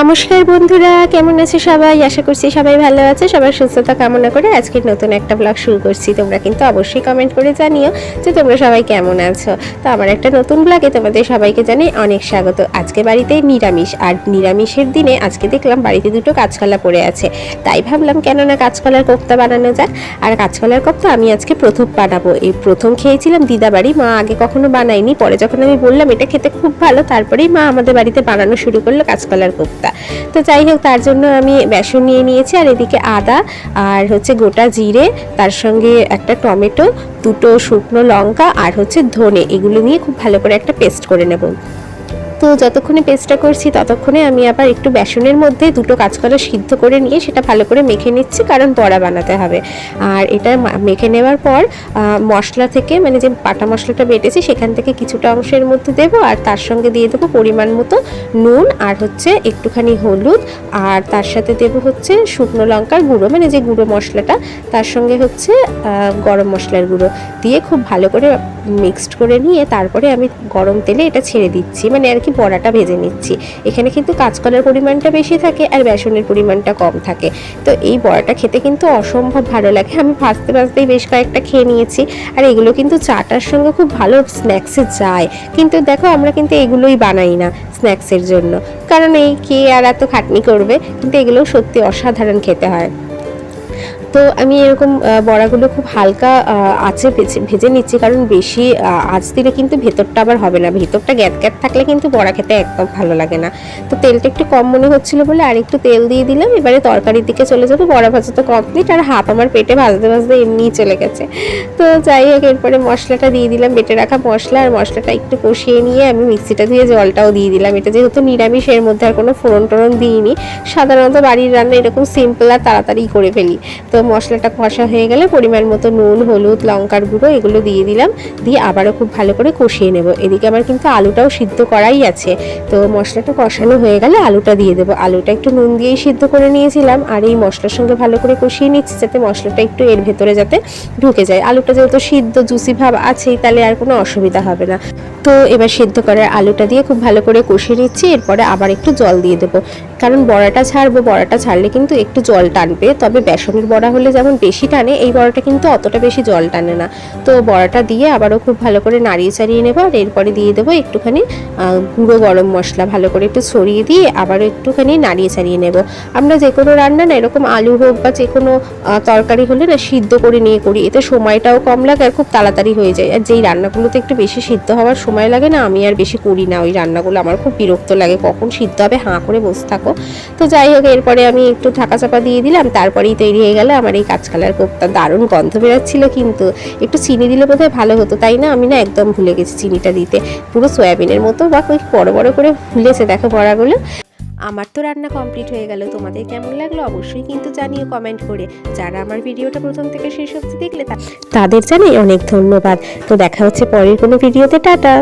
নমস্কার বন্ধুরা, কেমন আছে সবাই? আশা করছি সবাই ভালো আছে, সবার সুস্থতা কামনা করে আজকে নতুন একটা ব্লগ শুরু করছি। তোমরা কিন্তু অবশ্যই কমেন্ট করে জানিও যে তোমরা সবাই কেমন আছো। তো আমার একটা নতুন ব্লগে তোমাদের সবাইকে জানাই অনেক স্বাগত। আজকে বাড়িতে নিরামিষ, আর নিরামিষের দিনে আজকে দেখলাম বাড়িতে দুটো কাঁচকলা পড়ে আছে। তাই ভাবলাম কেন না কাঁচকলার কোপ্তা বানানো যাক, আর কাঁচকলার কোপ্তা আমি আজকে প্রথম বানাবো। এই প্রথম খেয়েছিলাম দিদা বাড়ি মা আগে কখনো বানায়নি, পরে যখন আমি বললাম এটা খেতে খুব ভালো, তারপরেই মা আমাদের বাড়িতে বানানো শুরু করল কাঁচকলার কোপ্তা। তো যাই হোক, তার জন্য আমি বেসন নিয়ে নিয়েছি আর এদিকে আদা আর হচ্ছে গোটা জিরে, তার সঙ্গে একটা টমেটো, দুটো শুকনো লঙ্কা আর হচ্ছে ধনে। এগুলো নিয়ে খুব ভালো করে একটা পেস্ট করে নেব। তো যতক্ষণে পেস্টটা করছি, ততক্ষণে আমি আবার একটু বেসনের মধ্যে দুটো কাঁচকলা সিদ্ধ করে নিয়ে সেটা ভালো করে মেখে নিচ্ছি, কারণ বড়া বানাতে হবে। আর এটা মেখে নেওয়ার পর মশলা থেকে মানে যে বাটা মশলাটা বেটেছি, সেখান থেকে কিছুটা অংশের মধ্যে দেবো, আর তার সঙ্গে দিয়ে দেবো পরিমাণ মতো নুন, আর হচ্ছে একটুখানি হলুদ, আর তার সাথে দেবো হচ্ছে শুকনো লঙ্কার গুঁড়ো মানে যে গুঁড়ো মশলাটা, তার সঙ্গে হচ্ছে গরম মশলার গুঁড়ো দিয়ে খুব ভালো করে মিক্সড করে নিয়ে তারপরে আমি গরম তেলে এটা ছেড়ে দিচ্ছি। মানে আর কি বড়াটা ভেজে নিচ্ছি। এখানে কিন্তু কাঁচকলার পরিমাণটা বেশি থাকে আর বেসনের পরিমাণটা কম থাকে। তো এই বড়াটা খেতে কিন্তু অসম্ভব ভালো লাগে। আমি ভাজতে ভাজতেই বেশ কয়েকটা খেয়ে নিয়েছি আর এগুলো কিন্তু চাটার সঙ্গে খুব ভালো স্ন্যাক্সে যায়। কিন্তু দেখো আমরা কিন্তু এগুলোই বানাই না স্ন্যাক্সের জন্য। কারণ এই কে আর এত খাটনি করবে? কিন্তু এগুলো সত্যি অসাধারণ খেতে হয়। তো আমি এরকম বড়াগুলো খুব হালকা আঁচে ভেজে নিচ্ছি। কারণ বেশি আঁচ দিলে কিন্তু ভেতরটা আবার হবে না। ভেতরটা গ্যাত গ্যাত থাকলে কিন্তু বড়া খেতে একদম ভালো লাগে না। তো তেলটা একটু কম মনে হচ্ছিল বলে আর একটু তেল দিয়ে দিলাম। এবারে তরকারির দিকে চলে যাব। বড়া ভাজা তো কমপ্লিট আর হাফ আমার পেটে ভাজতে ভাজতে এমনিই চলে গেছে। তো যাই হোক, এরপরে মশলাটা দিয়ে দিলাম। বেটে রাখা মশলা আর মশলাটা একটু কষিয়ে নিয়ে আমি মিক্সিটা দিয়ে জলটাও দিয়ে দিলাম। এটা যেহেতু নিরামিষ, এর মধ্যে আর কোনো ফোড়ন টোড়ন দিইনি। সাধারণত বাড়ির রান্না এরকম সিম্পল আর তাড়াতাড়ি করে ফেলি। তো মশলাটা কষা হয়ে গেলে পরিমাণ মতো নুন, হলুদ, লঙ্কার গুঁড়ো এগুলো দিয়ে দিলাম। দিয়ে আবারও খুব ভালো করে কষিয়ে নেব। এদিকে আমার কিন্তু আলুটাও সিদ্ধ করাই আছে। তো মশলাটা কষানো হয়ে গেলে আলুটা দিয়ে দেবো। আলুটা একটু নুন দিয়েই সিদ্ধ করে নিয়েছিলাম। আর এই মশলার সঙ্গে ভালো করে কষিয়ে নিচ্ছি যাতে মশলাটা একটু এর ভেতরে যাতে ঢুকে যায়। আলুটা যেহেতু সিদ্ধ, জুসি ভাব আছেই, তাহলে আর কোনো অসুবিধা হবে না। তো এবার সিদ্ধ করার আলুটা দিয়ে খুব ভালো করে কষিয়ে নিচ্ছি। এরপরে আবার একটু জল দিয়ে দেবো। কারণ বড়াটা ছাড়বো, বড়াটা ছাড়লে কিন্তু একটু জল টানবে। তবে বেসনের বড়া হলে যেমন বেশি টানে, এই বড়াটা কিন্তু অতটা বেশি জল টানে না। তো বড়াটা দিয়ে আবারও খুব ভালো করে নাড়িয়ে চাড়িয়ে নেব, আর এরপরে দিয়ে দেবো একটুখানি গুঁড়ো গরম মশলা ভালো করে একটু ছড়িয়ে দিয়ে আবারও একটুখানি নাড়িয়ে চাড়িয়ে নেব। আমরা যে কোনো রান্না না, এরকম আলু হোক বা যে কোনো তরকারি হলে না, সিদ্ধ করে নিয়ে করি। এতে সময়টাও কম লাগে আর খুব তাড়াতাড়ি হয়ে যায়। আর যেই রান্নাগুলোতে একটু বেশি সিদ্ধ হওয়ার সময় লাগে না, আমি আর বেশি করি না। ওই রান্নাগুলো আমার খুব বিরক্ত লাগে, কখন সিদ্ধ হবে হাঁ করে বসে থাকো। তো যাই হোক, এরপরে আমি একটু ঢাকা চাপা দিয়ে দিলাম, তারপরেই তৈরি হয়ে গেল আমার এই কাঁচকলার কোপ্তা। দারুণ গন্ধ বেরোচ্ছিল কিন্তু, একটু চিনি দিলে বোধহয় ভালো হতো, তাই না? আমি না একদম ভুলে গেছি চিনিটা দিতে। পুরো সয়াবিনের মতো বা ওই বড় বড় করে ফুলেছে, দেখো বড়াগুলো। আমার তো রান্না কমপ্লিট হয়ে গেল, তোমাদের কেমন লাগল অবশ্যই কিন্তু জানিও কমেন্ট করে। যারা আমার ভিডিওটা প্রথম থেকে শেষ অবধি দেখলে তাদের জানাই অনেক ধন্যবাদ। তো দেখা হচ্ছে পরের কোনো ভিডিওতে, টাটা।